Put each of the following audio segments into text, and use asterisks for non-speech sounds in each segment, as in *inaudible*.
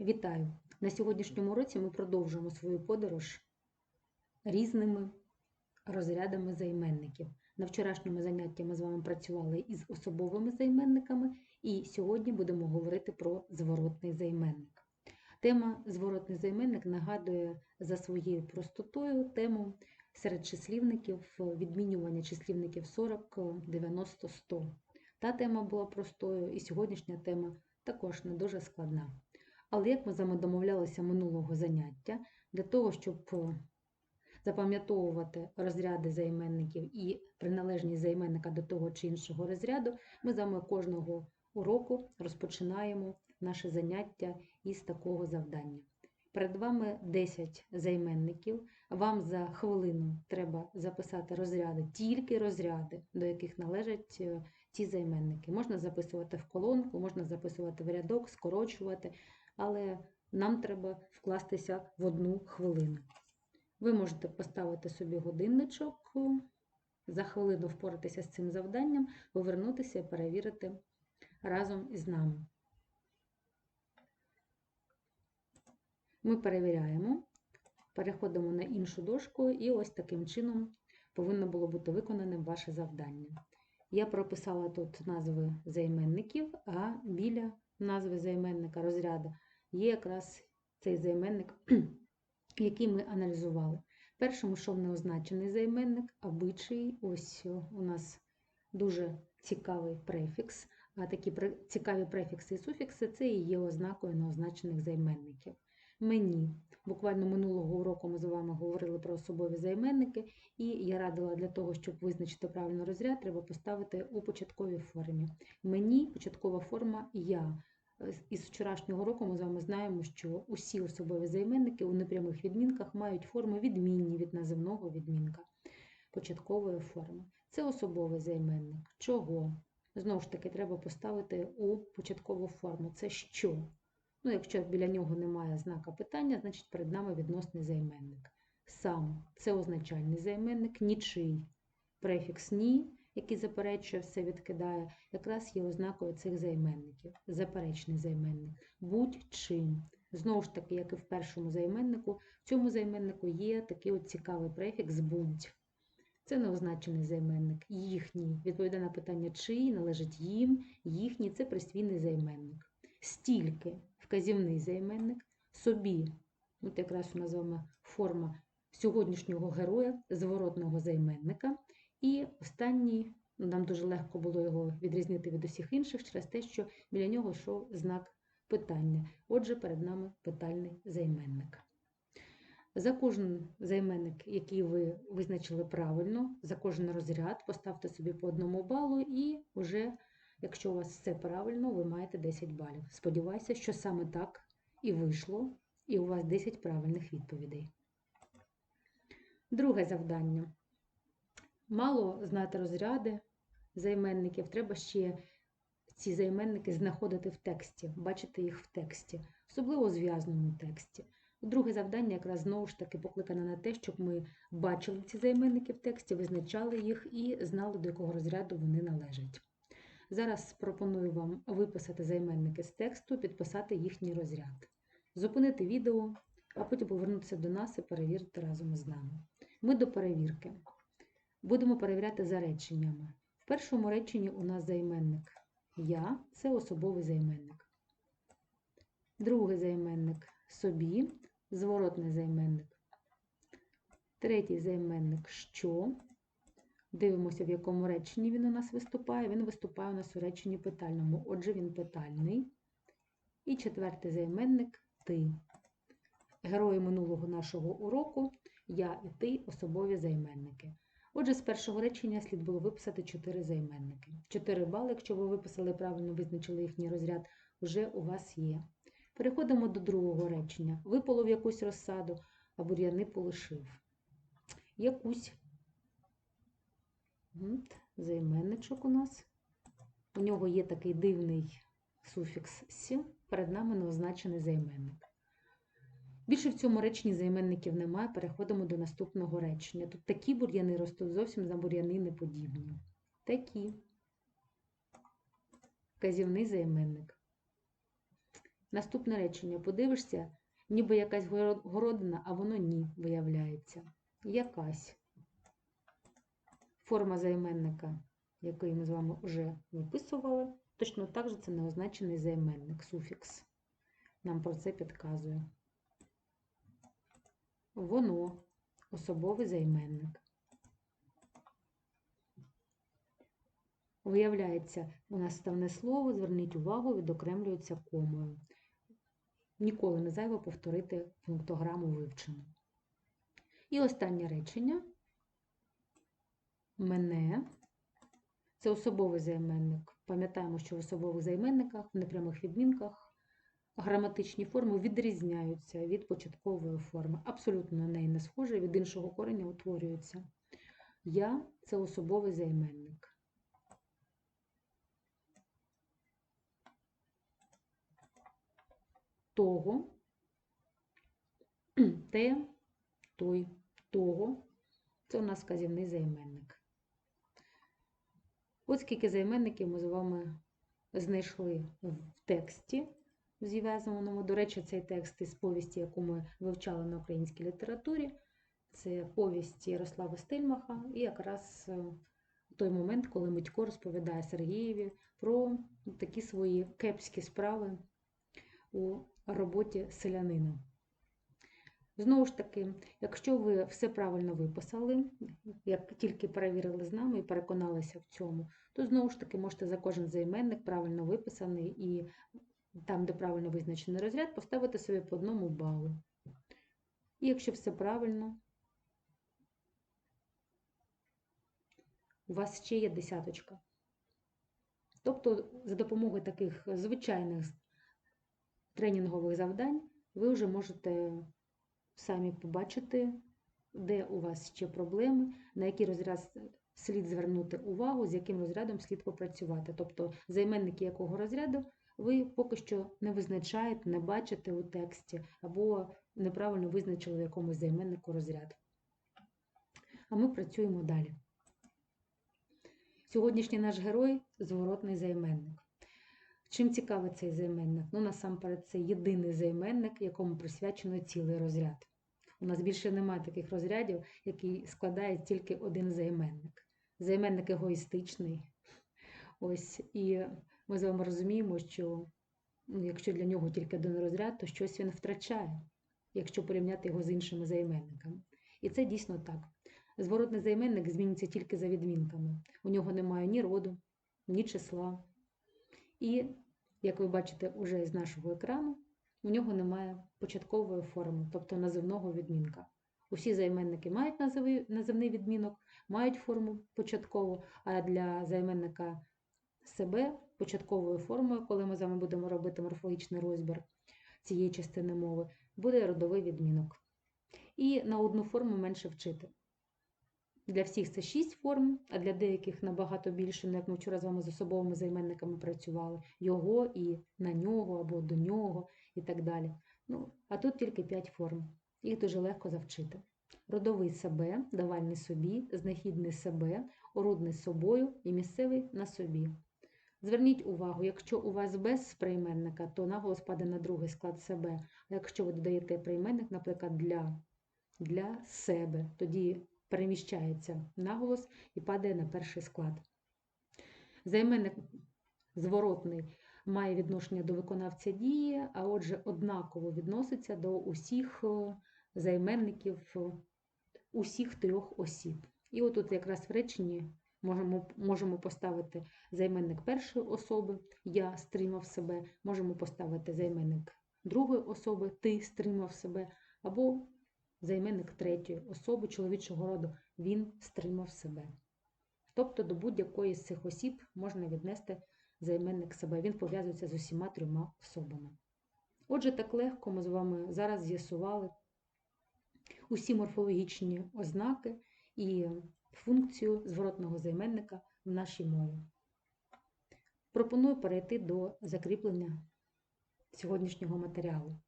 Вітаю! На сьогоднішньому уроці ми продовжуємо свою подорож різними розрядами займенників. На вчорашньому занятті ми з вами працювали із особовими займенниками, і сьогодні будемо говорити про зворотний займенник. Тема зворотний займенник нагадує за своєю простотою тему серед числівників відмінювання числівників 40, 90, 100. Та тема була простою, і сьогоднішня тема також не дуже складна. Але як ми з вами домовлялися минулого заняття, для того, щоб е, запам'ятовувати розряди займенників і приналежність займенника до того чи іншого розряду, ми з вами кожного уроку розпочинаємо наше заняття із такого завдання. Перед вами 10 займенників. Вам за хвилину треба записати розряди, тільки розряди, до яких належать е, ці займенники. Можна записувати в колонку, можна записувати в рядок, скорочувати але нам треба вкластися в одну хвилину. Ви можете поставити собі годинничок, за хвилину впоратися з цим завданням, повернутися і перевірити разом із нами. Ми перевіряємо, переходимо на іншу дошку, і ось таким чином повинно було бути виконане ваше завдання. Я прописала тут назви займенників, а біля назви займенника розряду є якраз цей займенник, *clears throat* який ми аналізували. Першим йшов неозначений займенник, обичай. Ось у нас дуже цікавий префікс. А такі цікаві префікси і суфікси це і є ознакою неозначених займенників. Мені буквально минулого уроку ми з вами говорили про особові займенники, і я радила для того, щоб визначити правильний розряд, треба поставити у початковій формі. Мені початкова форма я. Із вчорашнього року ми з вами знаємо, що усі особові займенники у непрямих відмінках мають форму відмінні від називного відмінка початкової форми. Це особовий займенник. Чого? Знову ж таки, треба поставити у початкову форму. Це що? Ну, Якщо біля нього немає знака питання, значить перед нами відносний займенник. Сам це означальний займенник, нічий. Префікс ні який заперечує, все відкидає, якраз є ознакою цих займенників. Заперечний займенник. Будь-чим. Знову ж таки, як і в першому займеннику, в цьому займеннику є такий от цікавий префікс будь. Це неозначений займенник. Їхній. Відповідає на питання, чий належить їм, їхній це присвійний займенник. Стільки вказівний займенник, собі, от якраз у форма сьогоднішнього героя, зворотного займенника. І останній, ну, нам дуже легко було його відрізнити від усіх інших через те, що біля нього йшов знак питання. Отже, перед нами питальний займенник. За кожен займенник, який ви визначили правильно, за кожен розряд поставте собі по одному балу, і вже, якщо у вас все правильно, ви маєте 10 балів. Сподіваюся, що саме так і вийшло, і у вас 10 правильних відповідей. Друге завдання. Мало знати розряди займенників, треба ще ці займенники знаходити в тексті, бачити їх в тексті, особливо у зв'язному тексті. Друге завдання якраз знову ж таки покликане на те, щоб ми бачили ці займенники в тексті, визначали їх і знали, до якого розряду вони належать. Зараз пропоную вам виписати займенники з тексту, підписати їхній розряд, зупинити відео, а потім повернутися до нас і перевірити разом з нами. Ми до перевірки. Будемо перевіряти за реченнями. В першому реченні у нас займенник Я це особовий займенник. Другий займенник собі, зворотний займенник. Третій займенник що. Дивимося, в якому реченні він у нас виступає. Він виступає у нас у реченні питальному, отже, він питальний. І четвертий займенник ти. Герої минулого нашого уроку я і ти особові займенники. Отже, з першого речення слід було виписати 4 займенники. 4 бали, якщо ви виписали правильно, визначили їхній розряд, вже у вас є. Переходимо до другого речення. Виполов якусь розсаду, а бур'яни полишив. Якусь займенничок у нас. У нього є такий дивний суфікс «с», перед нами неозначений займенник. Більше в цьому реченні займенників немає, переходимо до наступного речення. Тут такі бур'яни ростуть зовсім за бур'яни не подібні. Такі. Вказівний займенник. Наступне речення. Подивишся, ніби якась городина, а воно ні, виявляється. Якась форма займенника, який ми з вами вже виписували. Точно так же це неозначений займенник, суфікс. Нам про це підказує. Воно особовий займенник. Виявляється, у нас ставне слово, зверніть увагу, відокремлюється комою. Ніколи не зайво повторити пунктограму вивчену. І останнє речення. Мене. Це особовий займенник. Пам'ятаємо, що в особових займенниках, в непрямих відмінках граматичні форми відрізняються від початкової форми. Абсолютно на неї не схоже, від іншого кореня утворюються. Я це особовий займенник. Того, *clears throat* те, той, того. Це у нас вказівний займенник. От скільки займенників ми з вами знайшли в тексті зв'язаному. До речі, цей текст із повісті, яку ми вивчали на українській літературі, це повість Ярослава Стельмаха, і якраз е, той момент, коли Митько розповідає Сергієві про такі свої кепські справи у роботі селянина. Знову ж таки, якщо ви все правильно виписали, як тільки перевірили з нами і переконалися в цьому, то знову ж таки можете за кожен займенник правильно виписаний і там, де правильно визначений розряд, поставити собі по одному балу. І якщо все правильно, у вас ще є десяточка. Тобто, за допомогою таких звичайних тренінгових завдань ви вже можете самі побачити, де у вас ще проблеми, на який розряд слід звернути увагу, з яким розрядом слід попрацювати. Тобто займенники якого розряду ви поки що не визначаєте, не бачите у тексті, або неправильно визначили в якомусь займеннику розряд. А ми працюємо далі. Сьогоднішній наш герой зворотний займенник. Чим цікавий цей займенник? Ну, насамперед, це єдиний займенник, якому присвячено цілий розряд. У нас більше немає таких розрядів, який складає тільки один займенник. Займенник егоїстичний. Ось, і ми з вами розуміємо, що ну, якщо для нього тільки один розряд, то щось він втрачає, якщо порівняти його з іншими займенниками. І це дійсно так. Зворотний займенник зміниться тільки за відмінками. У нього немає ні роду, ні числа. І, як ви бачите уже з нашого екрану, у нього немає початкової форми, тобто називного відмінка. Усі займенники мають називний, відмінок, мають форму початкову, а для займенника себе початковою формою, коли ми з вами будемо робити морфологічний розбір цієї частини мови, буде родовий відмінок. І на одну форму менше вчити. Для всіх це 6 форм, а для деяких набагато більше, ну, як ми вчора з вами з особовими займенниками працювали, його і на нього або до нього і так далі. Ну, А тут тільки 5 форм. Їх дуже легко завчити. Родовий себе, давальний собі, знахідний себе, орудний собою і місцевий на собі. Зверніть увагу, якщо у вас без прийменника, то наголос паде на другий склад себе. А якщо ви додаєте прийменник, наприклад, для, для себе, тоді переміщається наголос і падає на перший склад. Займенник зворотний має відношення до виконавця дії, а отже, однаково відноситься до усіх е, займенників усіх трьох осіб. І отут якраз в реченні можемо, можемо поставити займенник першої особи, я стримав себе, можемо поставити займенник другої особи, ти стримав себе, або займенник третьої особи чоловічого роду, він стримав себе. Тобто до будь-якої з цих осіб можна віднести займенник себе. Він пов'язується з усіма трьома особами. Отже, так легко ми з вами зараз з'ясували усі морфологічні ознаки і функцію зворотного займенника в нашій мові. Пропоную перейти до закріплення сьогоднішнього матеріалу.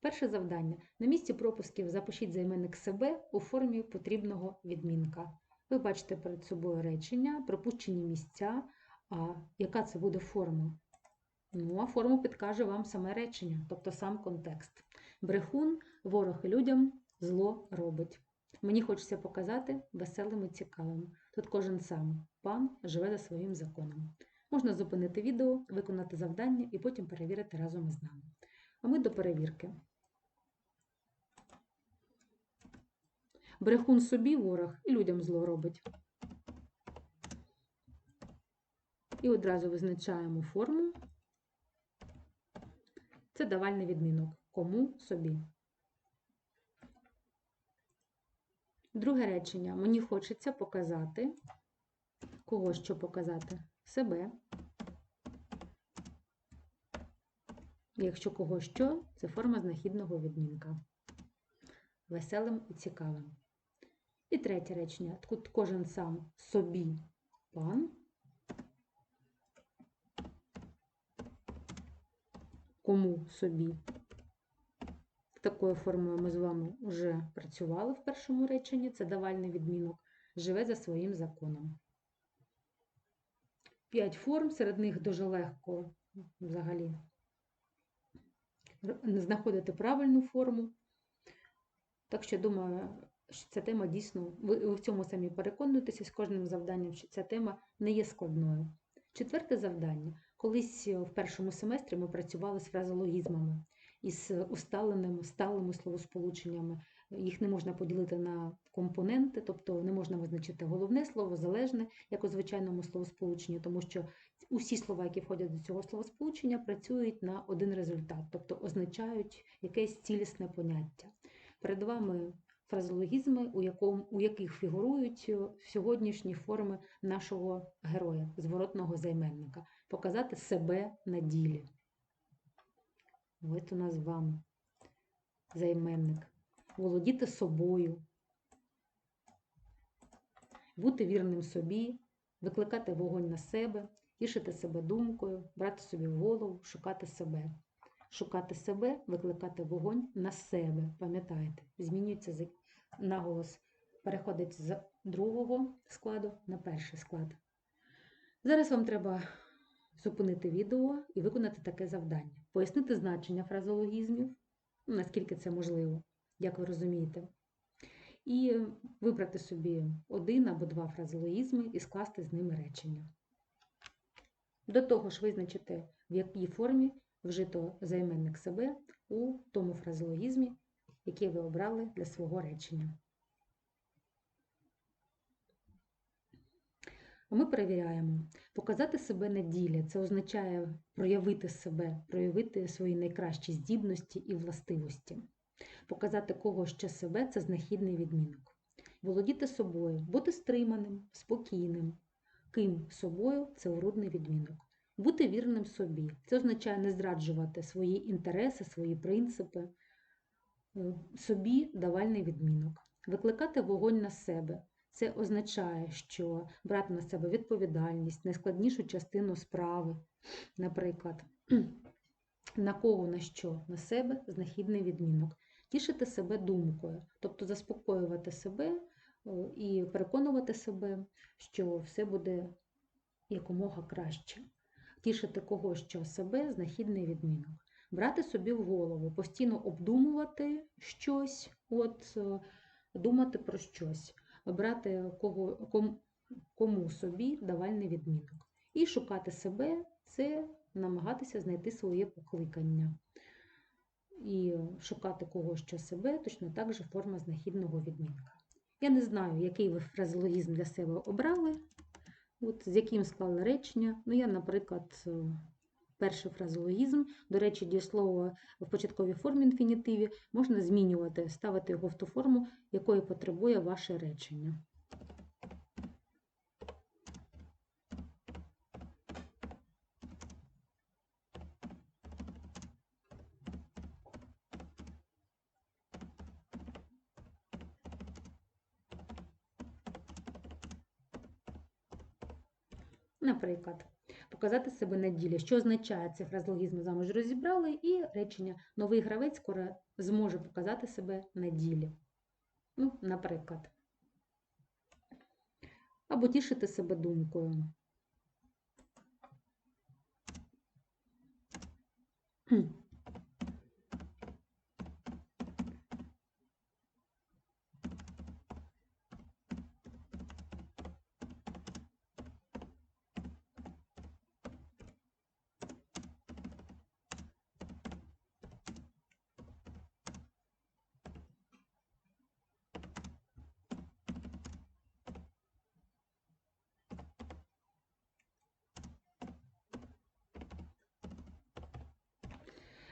Перше завдання. На місці пропусків запишіть займенник себе у формі потрібного відмінка. Ви бачите перед собою речення, пропущені місця, а яка це буде форма? Ну, а форму підкаже вам саме речення, тобто сам контекст. Брехун, ворог людям зло робить. Мені хочеться показати веселим і цікавим. Тут кожен сам пан живе за своїм законом. Можна зупинити відео, виконати завдання і потім перевірити разом із нами. А ми до перевірки. Брехун собі ворог і людям зло робить. І одразу визначаємо форму. Це давальний відмінок. Кому собі. Друге речення. Мені хочеться показати. Кого що показати? Себе. Якщо кого що, це форма знахідного відмінка. Веселим і цікавим. І третє речення. Тут кожен сам собі пан. Кому собі. Такою формою ми з вами вже працювали в першому реченні. Це давальний відмінок. Живе за своїм законом. П'ять форм, серед них дуже легко взагалі знаходити правильну форму. Так що, думаю, що ця тема дійсно, ви в цьому самі переконуєтеся з кожним завданням, що ця тема не є складною. Четверте завдання. Колись в першому семестрі ми працювали з фразологізмами із усталеними, сталими словосполученнями. Їх не можна поділити на компоненти, тобто не можна визначити головне слово, залежне, як у звичайному словосполученні, тому що усі слова, які входять до цього словосполучення, працюють на один результат, тобто означають якесь цілісне поняття. Перед вами фразологізми, у, якому, у яких фігурують сьогоднішні форми нашого героя, зворотного займенника, показати себе на ділі. Ось у нас з вами займенник. Володіти собою, бути вірним собі, викликати вогонь на себе, тішити себе думкою, брати собі в голову, шукати себе. Шукати себе, викликати вогонь на себе. Пам'ятаєте, змінюється наголос, переходить з другого складу на перший склад. Зараз вам треба зупинити відео і виконати таке завдання. Пояснити значення фразологізмів, наскільки це можливо, як ви розумієте. І вибрати собі один або два фразологізми і скласти з ними речення. До того ж, визначити, в якій формі вжито займенник себе у тому фразологізмі, який ви обрали для свого речення. Ми перевіряємо, показати себе на ділі це означає проявити себе, проявити свої найкращі здібності і властивості. Показати кого ще себе це знахідний відмінок. Володіти собою, бути стриманим, спокійним. Ким собою це урудний відмінок. Бути вірним собі. Це означає не зраджувати свої інтереси, свої принципи. Е, собі давальний відмінок. Викликати вогонь на себе. Це означає, що брати на себе відповідальність, найскладнішу частину справи, наприклад, *clears throat* на кого на що на себе знахідний відмінок, тішити себе думкою, тобто заспокоювати себе і переконувати себе, що все буде якомога краще. Тішити когось що себе знахідний відмінок. Брати собі в голову, постійно обдумувати щось, от, думати про щось обрати кого, кому, кому собі давальний відмінок. І шукати себе це намагатися знайти своє покликання. І шукати когось що себе, точно так же форма знахідного відмінка. Я не знаю, який ви фразеологізм для себе обрали, от, з яким склали речення. Ну, я, наприклад, перший фразеологізм, до речі, дієслово в початковій формі інфінітиві можна змінювати, ставити його в ту форму, якої потребує ваше речення. Наприклад, показати себе на ділі. Що означає цей фразологізм, ми з вами вже розібрали, і речення новий гравець скоро зможе показати себе на ділі. Ну, Наприклад. Або тішити себе думкою.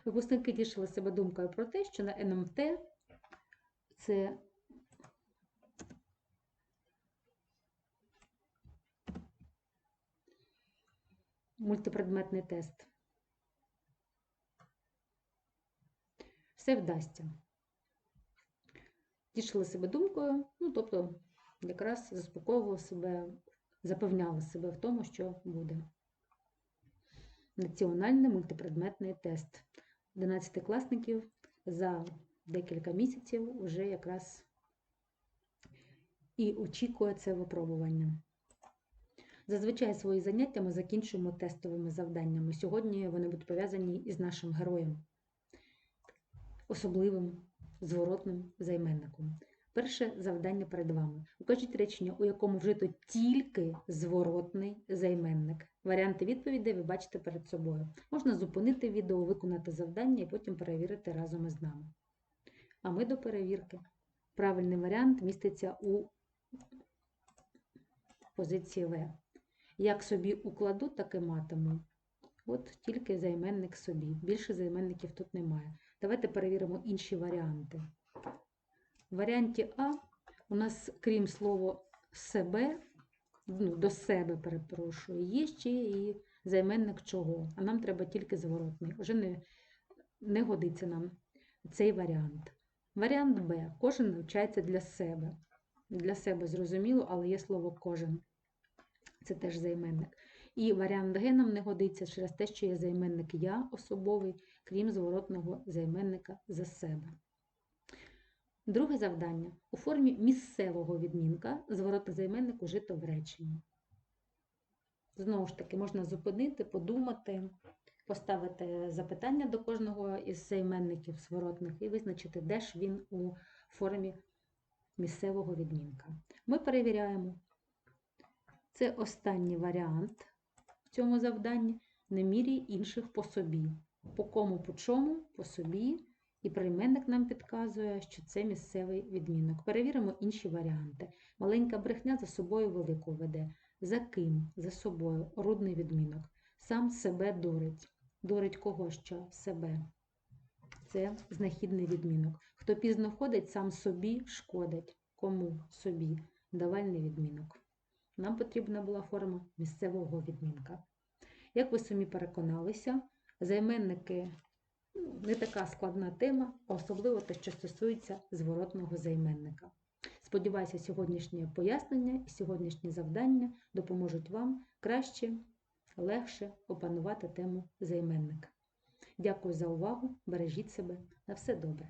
Випускники тішили себе думкою про те, що на НМТ це мультипредметний тест. Все вдасться. Тішили себе думкою, ну, тобто, якраз заспокоювали себе, запевняли себе в тому, що буде. Національний мультипредметний тест. 11 класників за декілька місяців вже якраз і очікує це випробування. Зазвичай свої заняття ми закінчуємо тестовими завданнями. Сьогодні вони будуть пов'язані із нашим героєм, особливим зворотним займенником. Перше завдання перед вами. Укажіть речення, у якому вжито тільки зворотний займенник. Варіанти відповідей ви бачите перед собою. Можна зупинити відео, виконати завдання і потім перевірити разом із нами. А ми до перевірки. Правильний варіант міститься у позиції В. Як собі укладу, так і матиму. От тільки займенник собі. Більше займенників тут немає. Давайте перевіримо інші варіанти. В варіанті А у нас, крім слова себе, ну, до себе, перепрошую, є ще і займенник чого. А нам треба тільки зворотний. Вже не, не годиться нам цей варіант. Варіант Б. Кожен навчається для себе. Для себе зрозуміло, але є слово кожен. Це теж займенник. І варіант Г нам не годиться через те, що є займенник я особовий, крім зворотного займенника за себе. Друге завдання. У формі місцевого відмінка зворотний займенник ужито в реченні. Знову ж таки, можна зупинити, подумати, поставити запитання до кожного із займенників зворотних і визначити, де ж він у формі місцевого відмінка. Ми перевіряємо. Це останній варіант в цьому завданні, не міряй інших по собі. По кому, по чому, по собі. І прийменник нам підказує, що це місцевий відмінок. Перевіримо інші варіанти. Маленька брехня за собою велику веде. За ким? За собою. Рудний відмінок. Сам себе дурить. Дурить кого що? Себе. Це знахідний відмінок. Хто пізно ходить, сам собі шкодить. Кому? Собі. Давальний відмінок. Нам потрібна була форма місцевого відмінка. Як ви самі переконалися, займенники не така складна тема, особливо те, що стосується зворотного займенника. Сподіваюся, сьогоднішнє пояснення і сьогоднішні завдання допоможуть вам краще, легше опанувати тему займенника. Дякую за увагу! Бережіть себе на все добре!